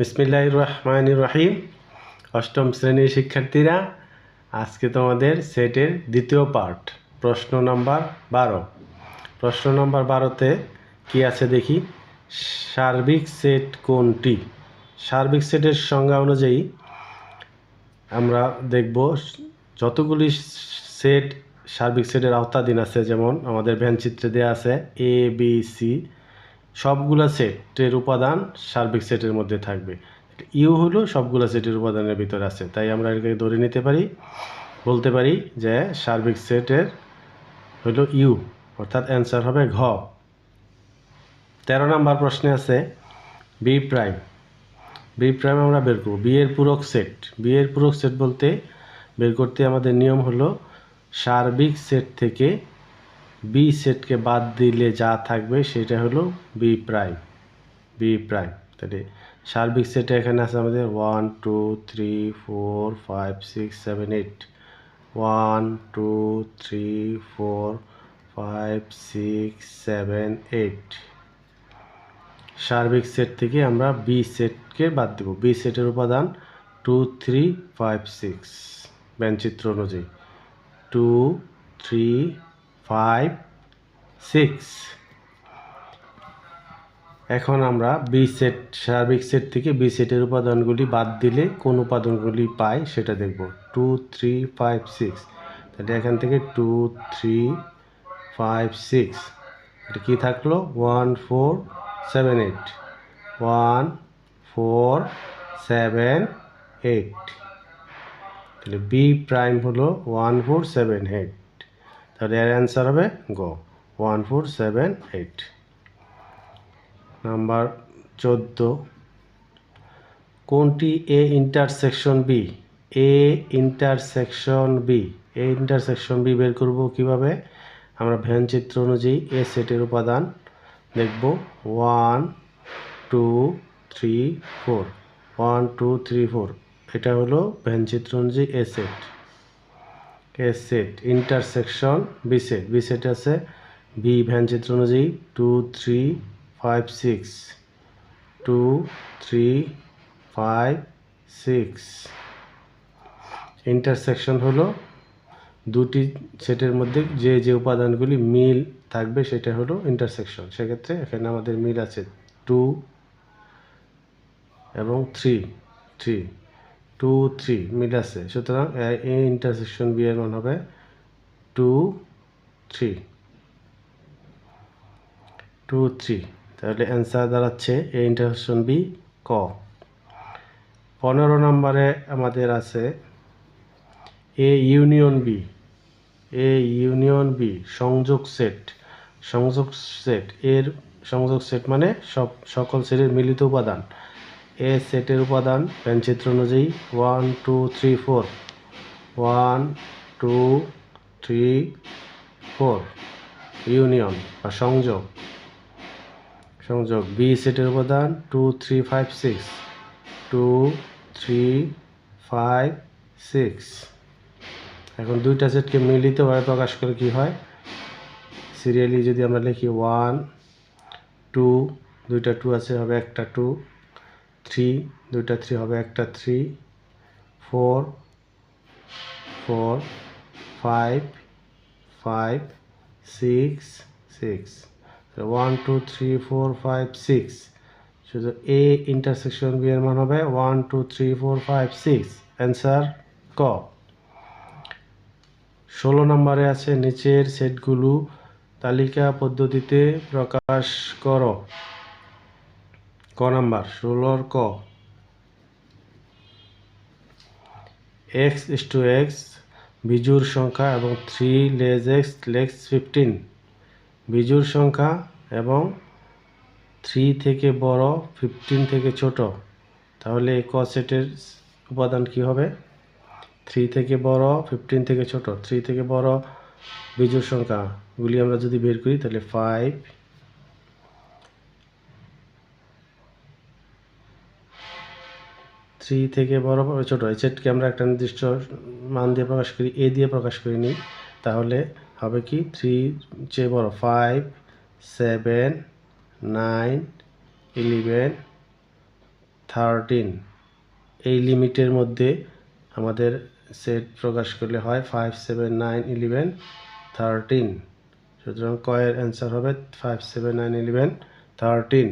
বিসমিল্লাহ রহমান রহিম। অষ্টম শ্রেণির শিক্ষার্থীরা, আজকে তোমাদের সেটের দ্বিতীয় পার্ট প্রশ্ন নাম্বার বারো। প্রশ্ন নাম্বার বারোতে কি আছে দেখি? সার্বিক সেট কোনটি? সার্বিক সেটের সংজ্ঞা অনুযায়ী আমরা দেখব যতগুলি সেট সার্বিক সেটের আওতাধীন আছে, যেমন আমাদের ভ্যানচিত্রে দেওয়া আছে এ বি সি সবগুলা সেটের উপাদান সার্বিক সেটের মধ্যে থাকবে। ইউ হলো সবগুলা সেটের উপাদানের ভিতরে আছে। তাই আমরা এটাকে ধরে নিতে পারি, বলতে পারি যে সার্বিক সেটের হলো ইউ, অর্থাৎ অ্যান্সার হবে ঘ। তেরো নম্বর প্রশ্নে আছে বি প্রাইম বি প্রাইম আমরা বের করব। বি এর পূরক সেট। বি এর পূরক সেট বলতে বের করতে আমাদের নিয়ম হলো সার্বিক সেট থেকে বি সেটকে বাদ দিলে যা থাকবে সেটা হলো বি প্রাইম বি প্রাইম তাহলে সার্বিক সেটে এখানে আছে আমাদের one two three four five six seven eight one two three four five six seven eight সার্বিক সেট থেকে আমরা বি সেটকে বাদ দেব। বি সেটের উপাদান টু থ্রি ফাইভ সিক্স ব্যঞ্চিত্র অনুযায়ী। টু থ্রি ফাইভ সিক্স এখন আমরা বি সেট সার্বিক সেট থেকে বি সেটের উপাদানগুলি বাদ দিলে কোন উপাদানগুলি পাই সেটা দেখব। টু থ্রি ফাইভ সিক্স তাহলে এখান থেকে টু থ্রি ফাইভ সিক্স এটা কী থাকল? One four seven eight one four seven eight তাহলে বি প্রাইম হলো ওয়ান ফোর সেভেন এইট তাহলে এর অ্যান্সার হবে গো one four seven eight number চোদ্দ। কোনটি A intersection B A intersection B A intersection B বের করব কীভাবে? আমরা ভ্যান চিত্র অনুযায়ী এ সেটের উপাদান দেখব। One two three four one two three four এটা হলো ভ্যান চিত্র অনুযায়ী A set A set intersection B set B set আছে বি ভ্যান চিত্র অনুযায়ী two three five six two three five six intersection হলো দুটি সেটের মধ্যে যে যে উপাদানগুলি মিল থাকবে সেটা হলো ইন্টারসেকশন সেক্ষেত্রে এখানে আমাদের মিল আছে টু এবং থ্রি থ্রি টু থ্রি মিল আছে। সুতরাং, এ ইন্টারসেকশন বি এর মান হবে টু থ্রি টু থ্রি তাহলে অ্যান্সার দাঁড়াচ্ছে এ ইন্টারসেকশন বি ক। পনেরো নম্বরে আমাদের আছে A union B A union B সংযোগ সেট সংযোগ সেট এর, সংযোগ সেট মানে সব, সকল সেটের মিলিত উপাদান। এ সেটের উপাদান প্যানচিত্র অনুযায়ী one, two, three, four. One, two, three, four. Union বা সংযোগ। সংযোগ বি সেটের উপাদান two, three, five, six. Two, three, five, six. এখন দুইটা সেটকে মিলিতভাবে প্রকাশ করে কি হয়? সিরিয়ালি যদি আমরা লিখি ওয়ান, টু, দুইটা টু আছে, হবে একটা টু। থ্রি দুইটা থ্রি হবে, একটা three four four five five six six one two three four five six শুধু এ ইন্টারসেকশন বি এর মান হবে one two three four five six answer ক? ষোলো নম্বরে আছে, নিচের সেটগুলো তালিকা পদ্ধতিতে প্রকাশ করো। ক নাম্বার ষোলোর ক। এক্স ইস টু এক্স বিজুর সংখ্যা এবং থ্রি লেজ এক্স লেক্স ফিফটিন বিজুর সংখ্যা এবং থ্রি থেকে বড় ফিফটিন থেকে ছোট। তাহলে ক সেটের উপাদান কি হবে? থ্রি থেকে বড় ফিফটিন থেকে ছোট। থ্রি থেকে বড় বিজুর সংখ্যাগুলি আমরা যদি বের করি, তাহলে ফাইভ থ্রি থেকে বড় ছোট এই সেটকে আমরা একটা নির্দিষ্ট মান দিয়ে প্রকাশ করি এ দিয়ে প্রকাশ করে নিই তাহলে হবে কি থ্রি চেয়ে বড় five seven nine eleven thirteen এই লিমিটের মধ্যে আমাদের সেট প্রকাশ করলে হয় five seven nine eleven thirteen সুতরাং কয়ের অ্যান্সার হবে five seven nine eleven thirteen